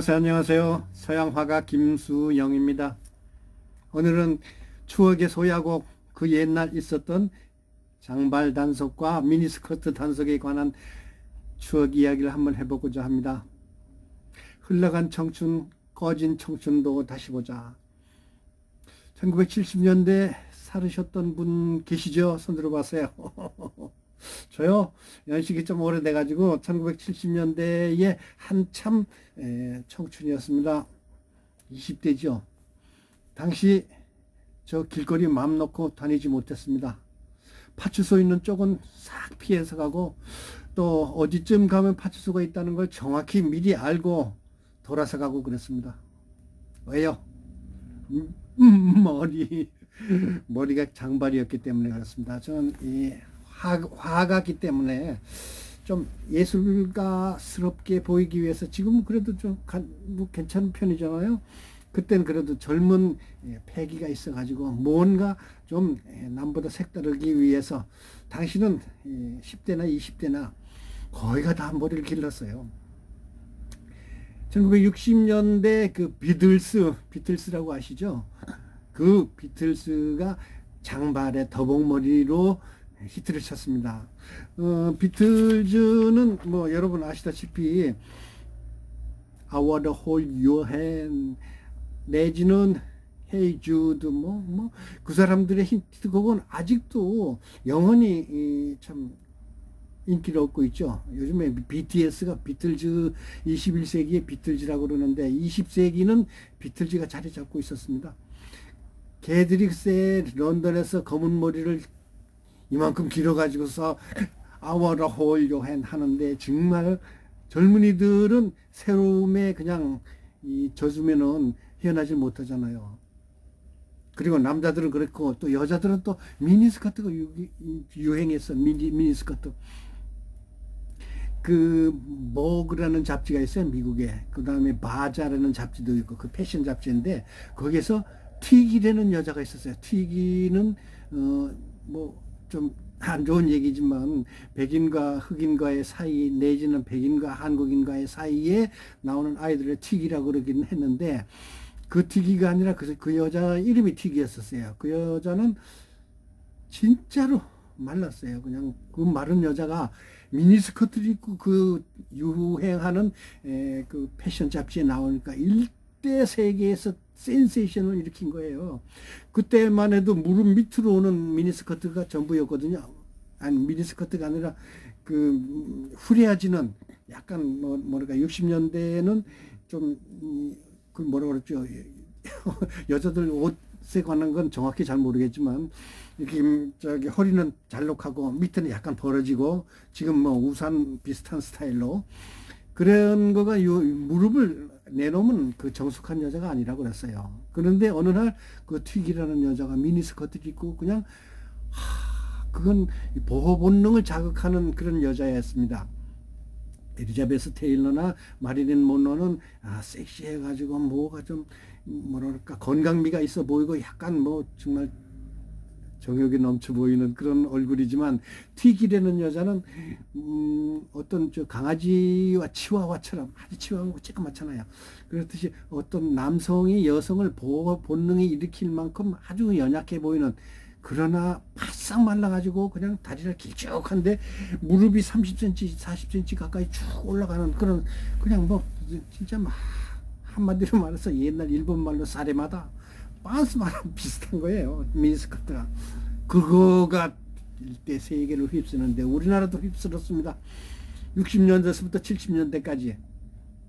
안녕하세요. 안녕하세요. 서양화가 김수영입니다. 오늘은 추억의 소야곡 그 옛날 있었던 장발 단속과 미니스커트 단속에 관한 추억 이야기를 한번 해보고자 합니다. 흘러간 청춘, 꺼진 청춘도 다시 보자. 1970년대 살으셨던 분 계시죠? 손 들어봤어요. 저요 연식이 좀 오래돼가지고 1970년대에 한참 에, 청춘이었습니다. 20대죠. 당시 저 길거리 맘 놓고 다니지 못했습니다. 파출소 있는 쪽은 싹 피해서 가고 또 어디쯤 가면 파출소가 있다는 걸 정확히 미리 알고 돌아서 가고 그랬습니다. 왜요? 음, 음, 머리 머리가 장발이었기 때문에 그렇습니다. 저는 이 화, 화가기 때문에 좀 예술가스럽게 보이기 위해서 지금은 그래도 좀뭐 괜찮은 편이잖아요. 그때는 그래도 젊은 예, 패기가 있어가지고 뭔가 좀 예, 남보다 색다르기 위해서 당신은 10대나 20대나 거의가 다 머리를 길렀어요. 1960년대 그 비틀스, 비틀스라고 아시죠? 그 비틀스가 장발에 더벅머리로 히트를 쳤습니다. 어, 비틀즈는 뭐 여러분 아시다시피 I wanna hold your hand 내지는 Hey Jude 뭐뭐 그 사람들의 히트곡은 아직도 영원히 이, 참 인기를 얻고 있죠. 요즘에 BTS가 비틀즈 21세기의 비틀즈라고 그러는데 20세기는 비틀즈가 자리 잡고 있었습니다. 글쎄 런던에서 검은 머리를 이만큼 길어가지고서 아워라 홀요한 하는데 정말 젊은이들은 새로움에 그냥 이 젖으면은 헤어나질 못하잖아요. 그리고 남자들은 그렇고 또 여자들은 또 미니스커트가 유, 행했어 미니, 미니스커트. 그 모그라는 잡지가 있어요 미국에 그 다음에 바자라는 잡지도 있고 그 패션 잡지인데 거기서 튀기라는 여자가 있었어요 튀기는 어뭐 좀 안 좋은 얘기지만 백인과 흑인과의 사이 내지는 백인과 한국인과의 사이에 나오는 아이들의 튀기라고 그러긴 했는데 그 튀기가 아니라 그, 그 여자 이름이 튀기였었어요. 그 여자는 진짜로 말랐어요. 그냥 그 마른 여자가 미니스커트를 입고 그 유행하는 에, 그 패션 잡지에 나오니까 일대 세계에서 센세이션을 일으킨 거예요. 그때만 해도 무릎 밑으로 오는 미니스커트가 전부였거든요. 아니 미니스커트가 아니라 그 후레아지는 약간 뭐 뭐랄까 60년대에는 좀그 뭐라 그랬죠. 여자들 옷에 관한 건 정확히 잘 모르겠지만 이렇게 저기 허리는 잘록하고 밑에는 약간 벌어지고 지금 뭐 우산 비슷한 스타일로 그런 거가 요 무릎을 내놓으면 그 정숙한 여자가 아니라고 그랬어요. 그런데 어느 날 그 튀기라는 여자가 미니스커트를 입고 그냥 하, 그건 보호 본능을 자극하는 그런 여자였습니다. 에리자베스 테일러나 마릴린 몬로는 아 섹시해가지고 뭐가 좀 뭐랄까 건강미가 있어 보이고 약간 뭐 정말 정욕이 넘쳐 보이는 그런 얼굴이지만 튀기라는 여자는 음, 어떤 저 강아지와 치와와처럼 아주 치와하고 쬐끄맣잖아요. 그렇듯이 어떤 남성이 여성을 보호 본능이 일으킬 만큼 아주 연약해 보이는 그러나 바싹 말라가지고 그냥 다리를 길쭉한데 무릎이 30cm, 40cm 가까이 쭉 올라가는 그런 그냥 뭐 진짜 막 한마디로 말해서 옛날 일본 말로 사레마다 빤스마랑 비슷한 거예요. 미니스커트가. 그거가 일대 세계를 휩쓰는데 우리나라도 휩쓸었습니다. 60년대부터 70년대까지.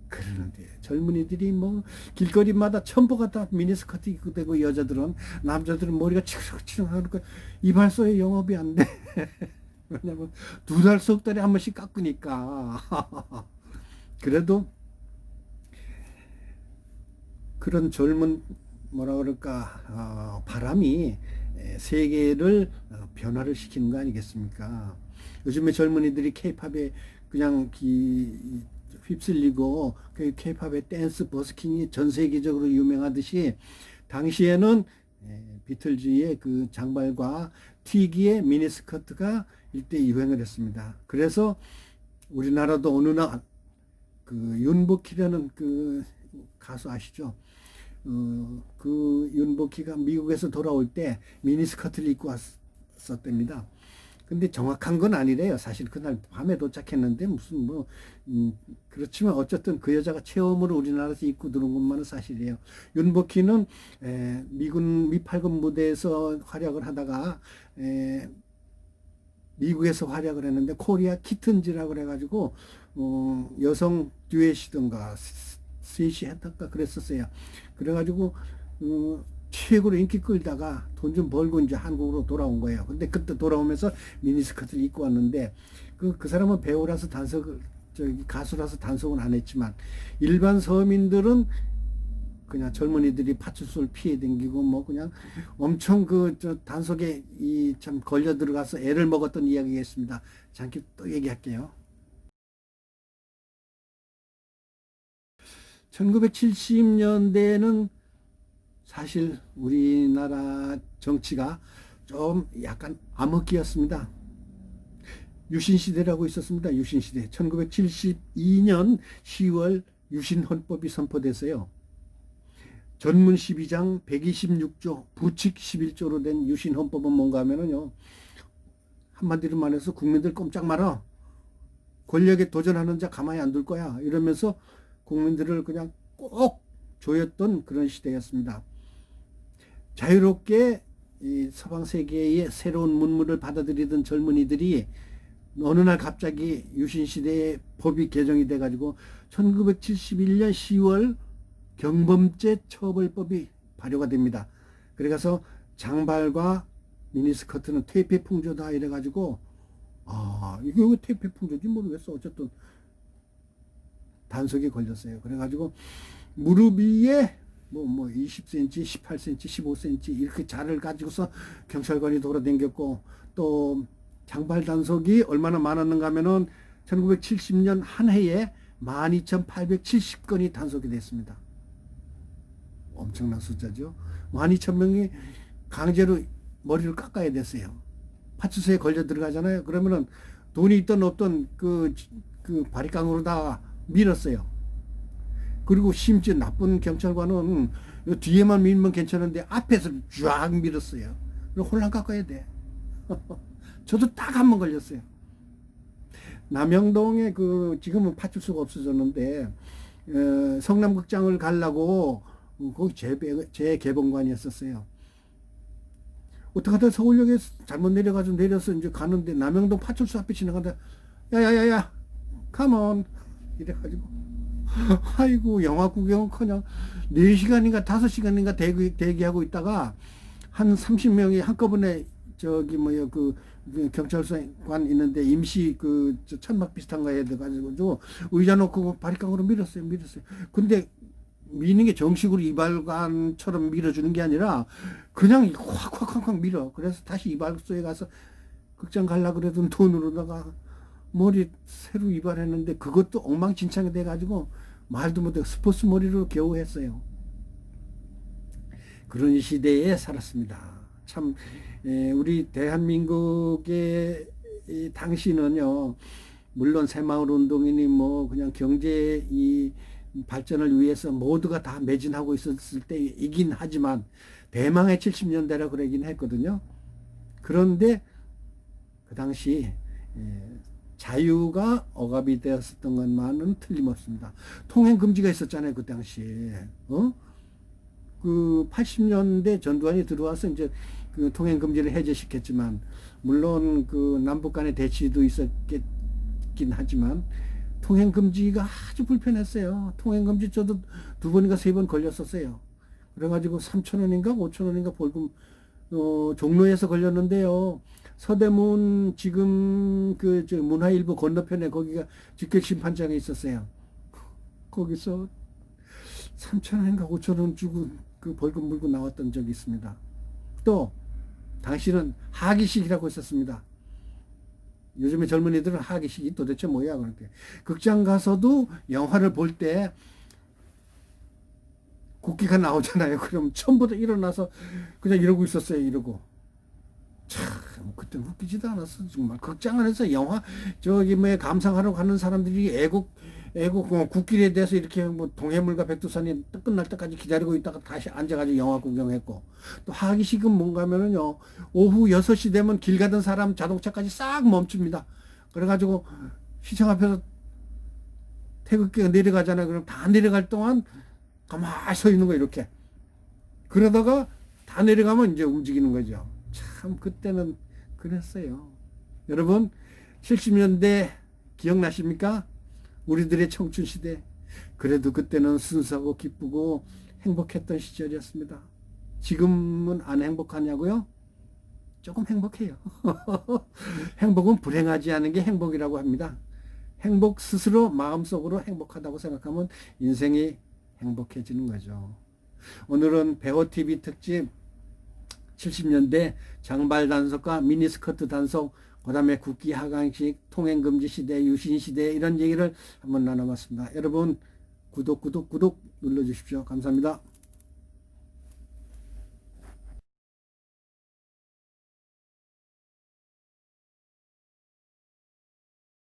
그러는데 젊은이들이 뭐 길거리마다 첨보가 다 미니스커트 입고 되고 여자들은 남자들은 머리가 치렁치렁하니까 이발소에 영업이 안 돼. 왜냐면 두 달 석 달에 한 번씩 깎으니까. 그래도 그런 젊은 뭐라 그럴까 어, 바람이 세계를 어, 변화를 시키는 거 아니겠습니까? 요즘에 젊은이들이 케이팝에 그냥 기, 휩쓸리고 그 케이팝의 댄스 버스킹이 전 세계적으로 유명하듯이 당시에는 비틀즈의 그 장발과 튀기의 미니스커트가 일대 유행을 했습니다. 그래서 우리나라도 어느 날 그 윤복희라는 그 가수 아시죠? 어, 그 윤복희가 미국에서 돌아올 때 미니스커트를 입고 왔었답니다. 근데 정확한 건 아니래요. 사실 그날 밤에 도착했는데 무슨 뭐 음, 그렇지만 어쨌든 그 여자가 체험으로 우리나라에서 입고 들어온 것만은 사실이에요. 윤복희는 에, 미군 미팔군 무대에서 활약을 하다가 에, 미국에서 활약을 했는데 코리아 키튼즈라고 그래가지고 어, 여성 듀엣이던가 셋이 했던가 그랬었어요. 그래가지고 어, 최고로 인기 끌다가 돈 좀 벌고 이제 한국으로 돌아온 거예요. 근데 그때 돌아오면서 미니스커트를 입고 왔는데 그, 그 사람은 배우라서 단속을 저기 가수라서 단속은 안 했지만 일반 서민들은 그냥 젊은이들이 파출소를 피해 댕기고 뭐 그냥 엄청 그 저 단속에 이 참 걸려 들어가서 애를 먹었던 이야기겠습니다. 잠깐 또 얘기할게요. 1970년대에는 사실 우리나라 정치가 좀 약간 암흑기였습니다. 유신시대라고 있었습니다. 유신시대. 1972년 10월 유신헌법이 선포돼서요. 전문 12장 126조 부칙 11조로 된 유신헌법은 뭔가 하면은요. 한마디로 말해서 국민들 꼼짝 말아. 권력에 도전하는 자 가만히 안 둘 거야. 이러면서 국민들을 그냥 꼭 조였던 그런 시대였습니다. 자유롭게 이 서방 세계의 새로운 문물을 받아들이던 젊은이들이 어느 날 갑자기 유신 시대의 법이 개정이 돼 가지고 1971년 10월 경범죄 처벌법이 발효가 됩니다. 그래서 장발과 미니스커트는 퇴폐 풍조다 이래 가지고 아, 이게 왜 퇴폐 풍조인지 모르겠어. 어쨌든 단속이 걸렸어요. 그래 가지고 무릎 위에 뭐, 뭐, 20cm, 18cm, 15cm, 이렇게 자를 가지고서 경찰관이 돌아다녔고, 또, 장발 단속이 얼마나 많았는가 하면은, 1970년 한 해에 12,870건이 단속이 됐습니다. 엄청난 숫자죠. 12,000명이 강제로 머리를 깎아야 됐어요. 파출소에 걸려 들어가잖아요. 그러면은 돈이 있던 없던 그, 그 바리깡으로 다 밀었어요. 그리고 심지어 나쁜 경찰관은 뒤에만 밀면 괜찮은데 앞에서 쫙 밀었어요. 혼란 깎아야 돼. 저도 딱 한 번 걸렸어요. 남영동에 그 지금은 파출소가 없어졌는데 어, 성남극장을 가려고 거기 재, 재개봉관이었었어요. 어떡하다 서울역에 잘못 내려가지고 내려서 이제 가는데 남영동 파출소 앞에 지나가다 야야야야 컴온 이래가지고. 아이고 영화 구경커녕. 4시간인가 5시간인가 대기, 대기하고 있다가 한 30명이 한꺼번에 저기 뭐야 그, 그 경찰서관 있는데 임시 그 천막 비슷한 거에 들어가지고 의자 놓고 바리깡으로 밀었어요 밀었어요. 근데 미는 게 정식으로 이발관처럼 밀어주는 게 아니라 그냥 확확확확 밀어. 그래서 다시 이발소에 가서 극장 갈라 그래도 돈으로다가 머리 새로 이발했는데 그것도 엉망진창이 돼가지고 말도 못해 스포츠 머리로 겨우 했어요. 그런 시대에 살았습니다. 참 에, 우리 대한민국의 당시는요 물론 새마을 운동이니 뭐 그냥 경제 이 발전을 위해서 모두가 다 매진하고 있었을 때이긴 하지만 대망의 70년대라 그러긴 했거든요. 그런데 그 당시 자유가 억압이 되었었던 것만은 틀림없습니다. 통행 금지가 있었잖아요, 그 당시에. 어? 그 80년대 전두환이 들어와서 이제 그 통행 금지를 해제시켰지만 물론 그 남북 간의 대치도 있었긴 하지만 통행 금지가 아주 불편했어요. 통행 금지 저도 두 번인가 세 번 걸렸었어요. 그래가지고 3천 원인가 5천 원인가 벌금 어, 종로에서 걸렸는데요. 서대문 지금 그저 문화일보 건너편에 거기가 직결 심판장에 있었어요. 거기서 3천 원인가 5천 원 주고 그 벌금 물고 나왔던 적이 있습니다. 또 당시는 하기식이라고 있었습니다. 요즘에 젊은이들은 하기식이 도대체 뭐야 그렇게 극장 가서도 영화를 볼 때 국기가 나오잖아요. 그럼 처음부터 일어나서 그냥 이러고 있었어요. 이러고 참참 그때는 웃기지도 않았어. 정말 극장 안에서 영화 저기 뭐 감상하러 가는 사람들이 애국 애국 어, 국길에 대해서 이렇게 뭐 동해물과 백두산이 끝날 때까지 기다리고 있다가 다시 앉아가지고 영화 구경했고 또 하기 식은 뭔가면은요 오후 6시 되면 길 가던 사람 자동차까지 싹 멈춥니다. 그래가지고 시청 앞에서 태극기가 내려가잖아요. 그럼 다 내려갈 동안 가만히 서 있는 거 이렇게. 그러다가 다 내려가면 이제 움직이는 거죠. 참 그때는 그랬어요. 여러분 70년대 기억나십니까? 우리들의 청춘 시대. 그래도 그때는 순수하고 기쁘고 행복했던 시절이었습니다. 지금은 안 행복하냐고요? 조금 행복해요. 행복은 불행하지 않은 게 행복이라고 합니다. 행복 스스로 마음속으로 행복하다고 생각하면 인생이 행복해지는 거죠. 오늘은 배우TV 특집 70년대 장발 단속과 미니스커트 단속, 그 다음에 국기 하강식, 통행금지 시대, 유신 시대 이런 얘기를 한번 나눠봤습니다. 여러분 구독, 구독, 구독 눌러주십시오. 감사합니다.